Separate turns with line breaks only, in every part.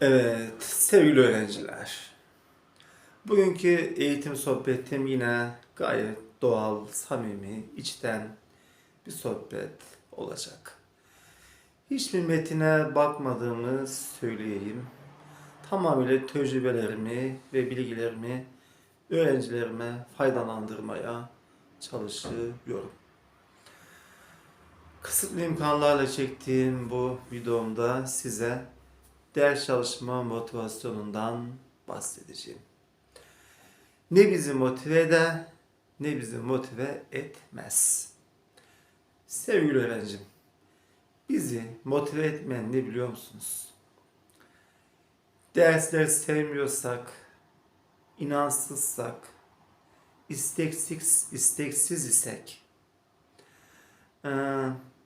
Evet, sevgili öğrenciler. Bugünkü eğitim sohbetim yine gayet doğal, samimi, içten bir sohbet olacak. Hiçbir metine bakmadığımı söyleyeyim. Tamamıyla tecrübelerimi ve bilgilerimi öğrencilerime faydalandırmaya çalışıyorum. Kısıtlı imkanlarla çektiğim bu videomda size ders çalışma motivasyonundan bahsedeceğim. Ne bizi motive eder, ne bizi motive etmez. Sevgili öğrencim, bizi motive etmeyen ne biliyor musunuz? Dersleri sevmiyorsak, inansızsak, isteksiz, isteksiz isek,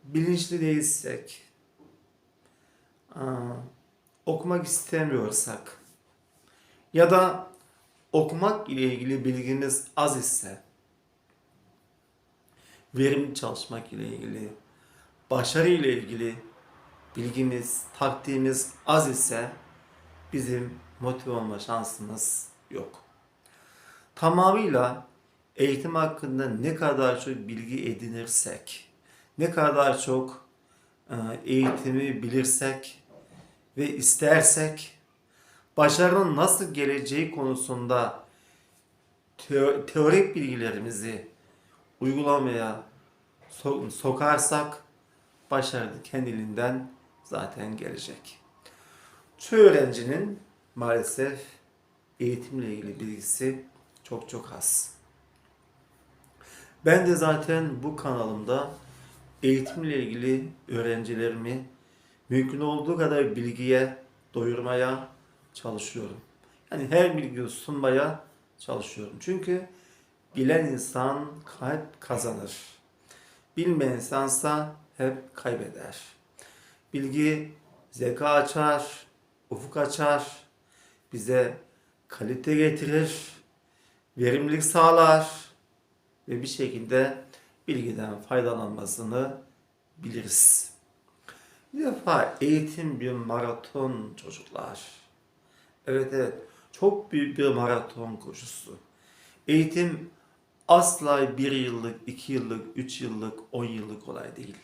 bilinçli değilsek, okumak istemiyorsak ya da okumak ile ilgili bilgimiz az ise, verimli çalışmak ile ilgili, başarı ile ilgili bilgimiz, taktiğimiz az ise bizim motive olma şansımız yok. Tamamıyla eğitim hakkında ne kadar çok bilgi edinirsek, ne kadar çok eğitimi bilirsek ve istersek başarının nasıl geleceği konusunda teo- teorik bilgilerimizi uygulamaya so- sokarsak başarı kendiliğinden zaten gelecek. Çoğu öğrencinin maalesef eğitimle ilgili bilgisi çok çok az. Ben de zaten bu kanalımda eğitimle ilgili öğrencilerimi mümkün olduğu kadar bilgiye doyurmaya çalışıyorum. Yani her bilgiyi sunmaya çalışıyorum. Çünkü bilen insan kalp kazanır. Bilmeyen insansa hep kaybeder. Bilgi zeka açar, ufuk açar, bize kalite getirir, verimlilik sağlar ve bir şekilde bilgiden faydalanmasını biliriz. Bir defa eğitim bir maraton çocuklar. Evet evet çok büyük bir maraton koşusu. Eğitim asla bir yıllık, iki yıllık, üç yıllık, on yıllık olay değil.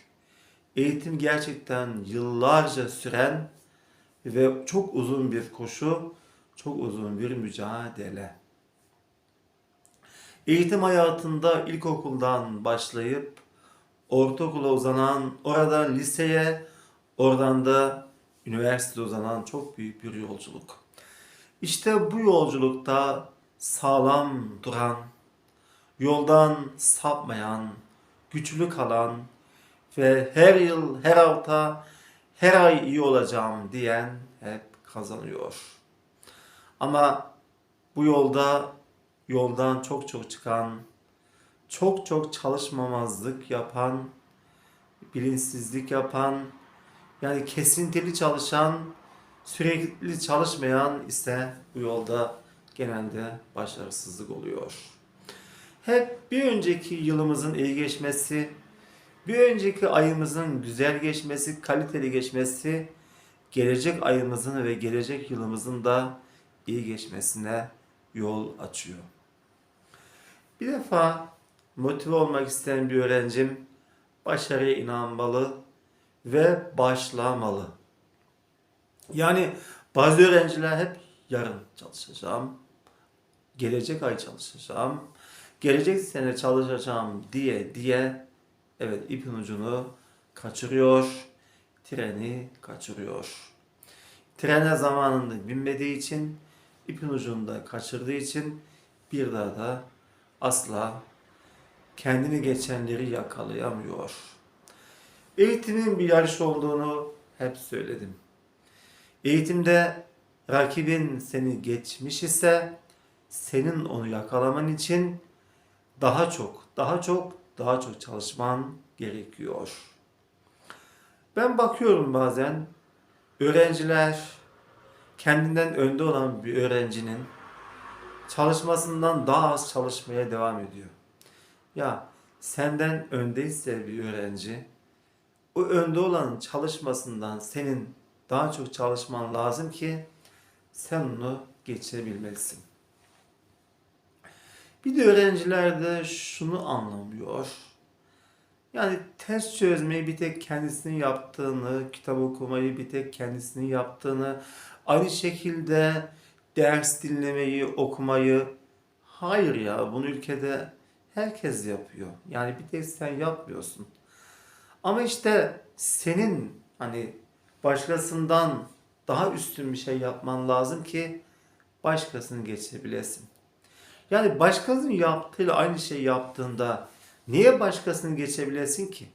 Eğitim gerçekten yıllarca süren ve çok uzun bir koşu, çok uzun bir mücadele. Eğitim hayatında ilkokuldan başlayıp ortaokula uzanan, oradan liseye, oradan da üniversiteye uzanan çok büyük bir yolculuk. İşte bu yolculukta sağlam duran, yoldan sapmayan, güçlü kalan ve her yıl, her hafta, her ay iyi olacağım diyen hep kazanıyor. Ama bu yolda yoldan çok çok çıkan, çok çok çalışmamazlık yapan, bilinçsizlik yapan, yani kesintili çalışan, sürekli çalışmayan ise bu yolda genelde başarısızlık oluyor. Hep bir önceki yılımızın iyi geçmesi, bir önceki ayımızın güzel geçmesi, kaliteli geçmesi, gelecek ayımızın ve gelecek yılımızın da iyi geçmesine yol açıyor. Bir defa motive olmak isteyen bir öğrencim başarıya inanmalı ve başlamalı. Yani bazı öğrenciler hep yarın çalışacağım, gelecek ay çalışacağım, gelecek sene çalışacağım diye diye evet ipin ucunu kaçırıyor, treni kaçırıyor. Trene zamanında binmediği için, ipin ucunu da kaçırdığı için bir daha da asla kendini geçenleri yakalayamıyor. Eğitimin bir yarış olduğunu hep söyledim. Eğitimde rakibin seni geçmiş ise senin onu yakalaman için daha çok, daha çok, daha çok çalışman gerekiyor. Ben bakıyorum bazen öğrenciler kendinden önde olan bir öğrencinin çalışmasından daha az çalışmaya devam ediyor. Ya senden öndeyse bir öğrenci o önde olanın çalışmasından senin daha çok çalışman lazım ki sen onu geçebilmelisin. Bir de öğrenciler de şunu anlamıyor. Yani test çözmeyi bir tek kendisinin yaptığını, kitap okumayı bir tek kendisinin yaptığını, aynı şekilde ders dinlemeyi, okumayı, hayır ya bunu ülkede herkes yapıyor. Yani bir tek sen yapmıyorsun. Ama işte senin hani başkasından daha üstün bir şey yapman lazım ki başkasını geçebilesin. Yani başkasının yaptığıyla aynı şey yaptığında niye başkasını geçebilesin ki?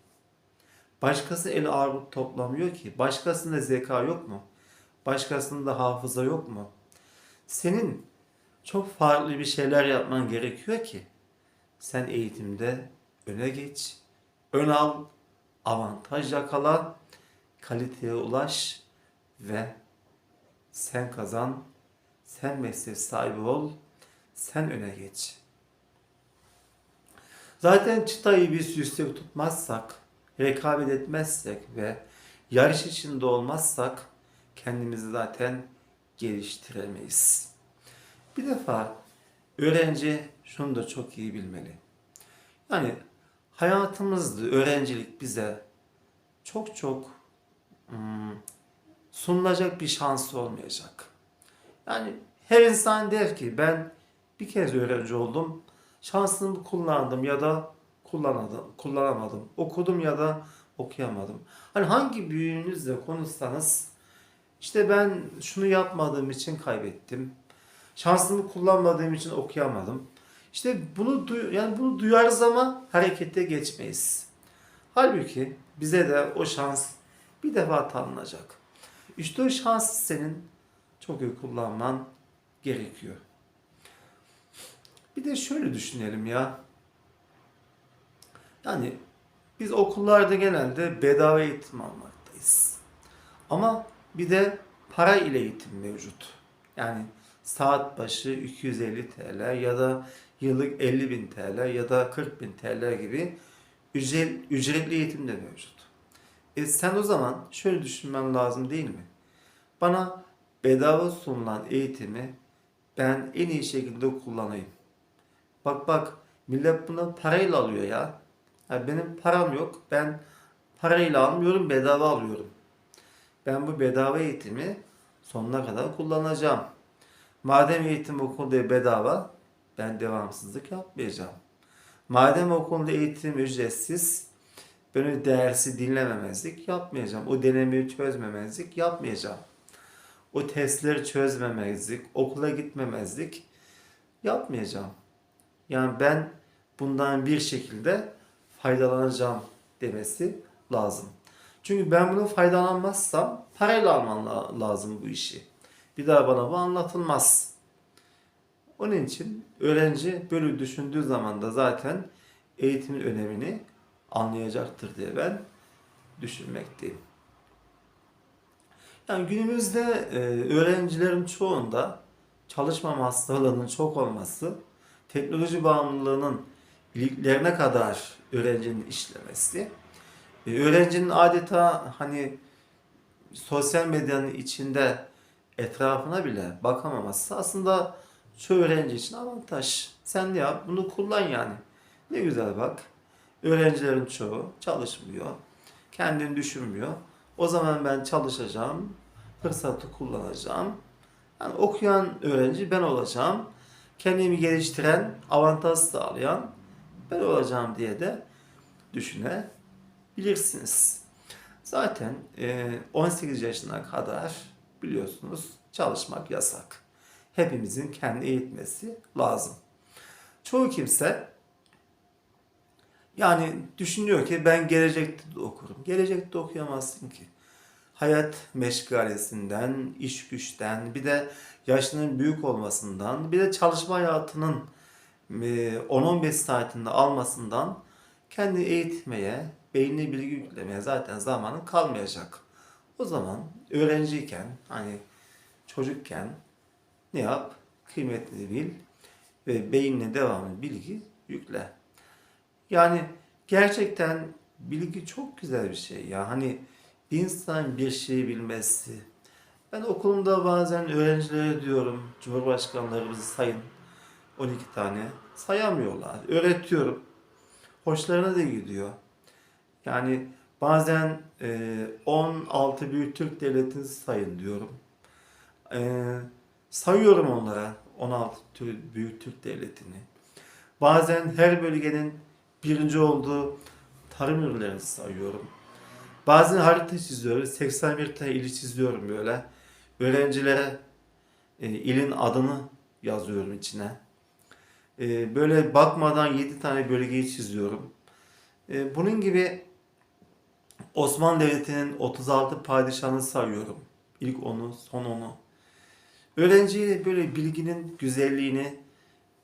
Başkası el armut toplamıyor ki. Başkasında zeka yok mu? Başkasında hafıza yok mu? Senin çok farklı bir şeyler yapman gerekiyor ki sen eğitimde öne geç, ön al, avantaj yakala, kaliteye ulaş ve sen kazan, sen meslek sahibi ol, sen öne geç. Zaten çıtayı biz yüksek tutmazsak, rekabet etmezsek ve yarış içinde olmazsak kendimizi zaten geliştiremeyiz. Bir defa öğrenci şunu da çok iyi bilmeli. Yani hayatımızda öğrencilik bize çok çok hmm, sunulacak bir şansı olmayacak. Yani her insan der ki ben bir kez öğrenci oldum, şansımı kullandım ya da kullanamadım, kullanamadım. Okudum ya da okuyamadım. Hani hangi büyüğünüzle konuşsanız işte ben şunu yapmadığım için kaybettim. Şansımı kullanmadığım için okuyamadım. İşte bunu yani bunu duyarız ama harekete geçmeyiz. Halbuki bize de o şans bir defa tanınacak. İşte o şansı senin çok iyi kullanman gerekiyor. Bir de şöyle düşünelim ya. Yani biz okullarda genelde bedava eğitim almaktayız. Ama bir de para ile eğitim mevcut. Yani saat başı 250 TL ya da yıllık 50 bin TL ya da 40 bin TL gibi ücret, ücretli eğitim de mevcut. E sen o zaman şöyle düşünmen lazım değil mi? Bana bedava sunulan eğitimi ben en iyi şekilde kullanayım. Bak bak millet bunu parayla alıyor ya. ya. Benim param yok. Ben parayla almıyorum bedava alıyorum. Ben bu bedava eğitimi sonuna kadar kullanacağım. Madem eğitim okulda bedava ben devamsızlık yapmayacağım. Madem okulda eğitim ücretsiz ben o dersi dinlememezlik yapmayacağım. O denemeyi çözmemezlik yapmayacağım. O testleri çözmemezlik, okula gitmemezlik yapmayacağım. Yani ben bundan bir şekilde faydalanacağım demesi lazım. Çünkü ben bunu faydalanmazsam parayla alman la- lazım bu işi. Bir daha bana bu anlatılmaz. Onun için öğrenci böyle düşündüğü zaman da zaten eğitimin önemini anlayacaktır diye ben düşünmekteyim. Yani günümüzde e, öğrencilerin çoğunda çalışma hastalığının çok olması, teknoloji bağımlılığının iliklerine kadar öğrencinin işlemesi, e, öğrencinin adeta hani sosyal medyanın içinde etrafına bile bakamaması aslında çoğu öğrenci için avantaj. Sen de yap, bunu kullan yani. Ne güzel bak. Öğrencilerin çoğu çalışmıyor. Kendini düşünmüyor. O zaman ben çalışacağım. Fırsatı kullanacağım. Yani okuyan öğrenci ben olacağım. Kendimi geliştiren, avantaj sağlayan ben olacağım diye de düşünebilirsiniz. Zaten e, 18 yaşına kadar biliyorsunuz çalışmak yasak. Hepimizin kendi eğitmesi lazım. Çoğu kimse yani düşünüyor ki ben gelecekte de okurum. Gelecekte okuyamazsın ki. Hayat meşgalesinden, iş güçten, bir de yaşının büyük olmasından, bir de çalışma hayatının e, 10-15 saatinde almasından kendi eğitmeye, beynine bilgi yüklemeye zaten zamanın kalmayacak. O zaman öğrenciyken, hani çocukken ne yap? Kıymetini bil ve beynine devamlı bilgi yükle. Yani gerçekten bilgi çok güzel bir şey ya. Hani bir insan bir şeyi bilmesi, Ben okulumda bazen öğrencilere diyorum, Cumhurbaşkanlarımızı sayın. 12 tane. Sayamıyorlar. Öğretiyorum. Hoşlarına da gidiyor. Yani bazen e, 16 büyük Türk devletini sayın diyorum. E, sayıyorum onlara 16 tür- büyük Türk devletini. Bazen her bölgenin birinci olduğu tarım ürünlerini sayıyorum. Bazen harita çiziyorum. 81 tane ili çiziyorum böyle. Öğrencilere e, ilin adını yazıyorum içine. E, böyle bakmadan 7 tane bölgeyi çiziyorum. E, bunun gibi Osmanlı Devleti'nin 36 padişahını sayıyorum. İlk onu, son onu. Öğrenciye böyle bilginin güzelliğini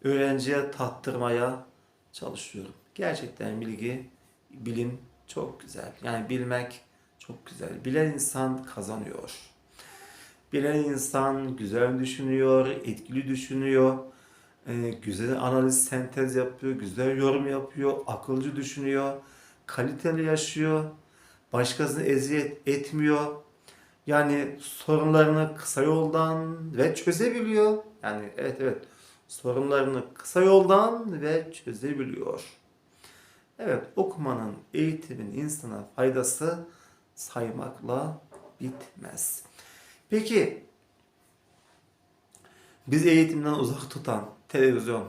öğrenciye tattırmaya çalışıyorum. Gerçekten bilgi, bilim çok güzel. Yani bilmek çok güzel. Bilen insan kazanıyor. Bilen insan güzel düşünüyor, etkili düşünüyor, e, güzel analiz, sentez yapıyor, güzel yorum yapıyor, akılcı düşünüyor, kaliteli yaşıyor, başkasını eziyet etmiyor. Yani sorunlarını kısa yoldan ve çözebiliyor. Yani evet evet sorunlarını kısa yoldan ve çözebiliyor. Evet okumanın, eğitimin insana faydası saymakla bitmez. Peki biz eğitimden uzak tutan televizyon,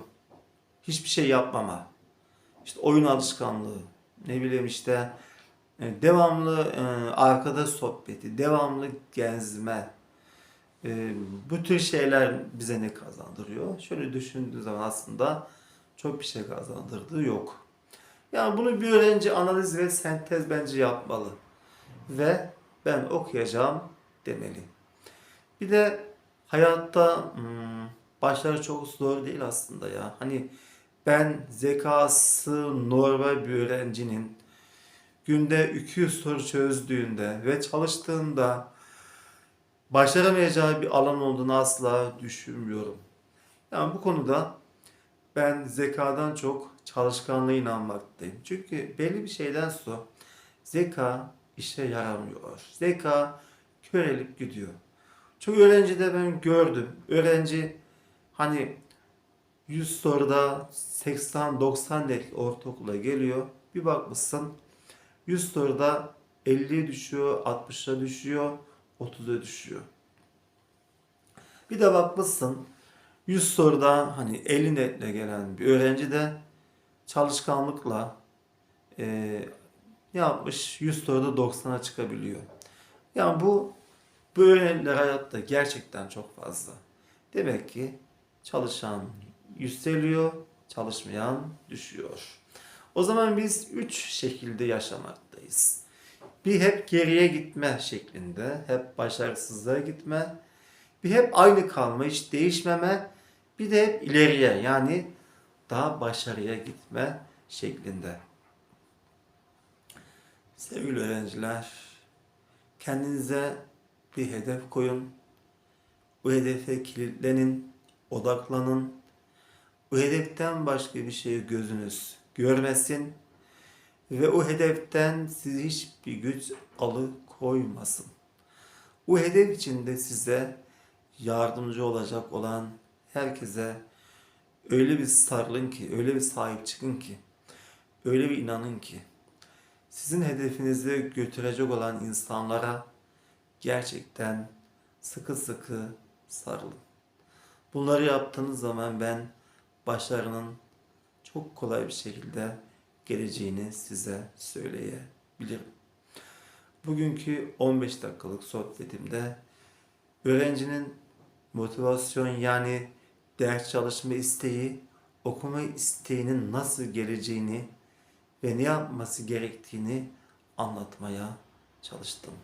hiçbir şey yapmama, işte oyun alışkanlığı, ne bileyim işte devamlı e, arkada sohbeti, devamlı gezme, e, bu tür şeyler bize ne kazandırıyor? Şöyle düşündüğü zaman aslında çok bir şey kazandırdığı yok. Yani bunu bir öğrenci analiz ve sentez bence yapmalı. Ve ben okuyacağım demeli. Bir de hayatta hmm, başları çok zor değil aslında ya. Hani ben zekası normal bir öğrencinin günde 200 soru çözdüğünde ve çalıştığında başaramayacağı bir alan olduğunu asla düşünmüyorum. Yani bu konuda ben zekadan çok çalışkanlığa inanmaktayım. Çünkü belli bir şeyden sonra zeka işe yaramıyor. Zeka körelip gidiyor. Çok öğrencide ben gördüm. Öğrenci hani 100 soruda 80-90 net ortaokula geliyor. Bir bakmışsın 100 soruda 50'ye düşüyor, 60'a düşüyor, 30'a düşüyor. Bir de bakmışsın 100 soruda hani 50 netle gelen bir öğrenci de çalışkanlıkla e, ne yapmış? 100 soruda 90'a çıkabiliyor. Yani bu öğrenciler hayatta gerçekten çok fazla. Demek ki çalışan yükseliyor, çalışmayan düşüyor. O zaman biz üç şekilde yaşamaktayız. Bir hep geriye gitme şeklinde, hep başarısızlığa gitme, bir hep aynı kalma, hiç değişmeme, bir de hep ileriye yani daha başarıya gitme şeklinde. Sevgili öğrenciler, kendinize bir hedef koyun. Bu hedefe kilitlenin, odaklanın. Bu hedeften başka bir şey gözünüz görmesin ve o hedeften sizi hiçbir güç alıkoymasın. Bu hedef içinde size yardımcı olacak olan herkese öyle bir sarılın ki, öyle bir sahip çıkın ki, öyle bir inanın ki, sizin hedefinizi götürecek olan insanlara gerçekten sıkı sıkı sarılın. Bunları yaptığınız zaman ben başarının çok kolay bir şekilde geleceğini size söyleyebilirim. Bugünkü 15 dakikalık sohbetimde öğrencinin motivasyon yani ders çalışma isteği, okuma isteğinin nasıl geleceğini ve ne yapması gerektiğini anlatmaya çalıştım.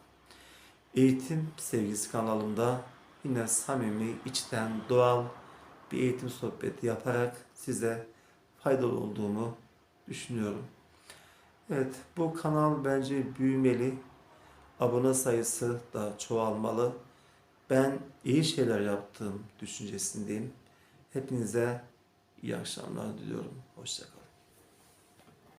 Eğitim Sevgisi kanalımda yine samimi, içten, doğal bir eğitim sohbeti yaparak size faydalı olduğumu düşünüyorum. Evet, bu kanal bence büyümeli. Abone sayısı da çoğalmalı. Ben iyi şeyler yaptığım düşüncesindeyim. Hepinize iyi akşamlar diliyorum. Hoşçakalın.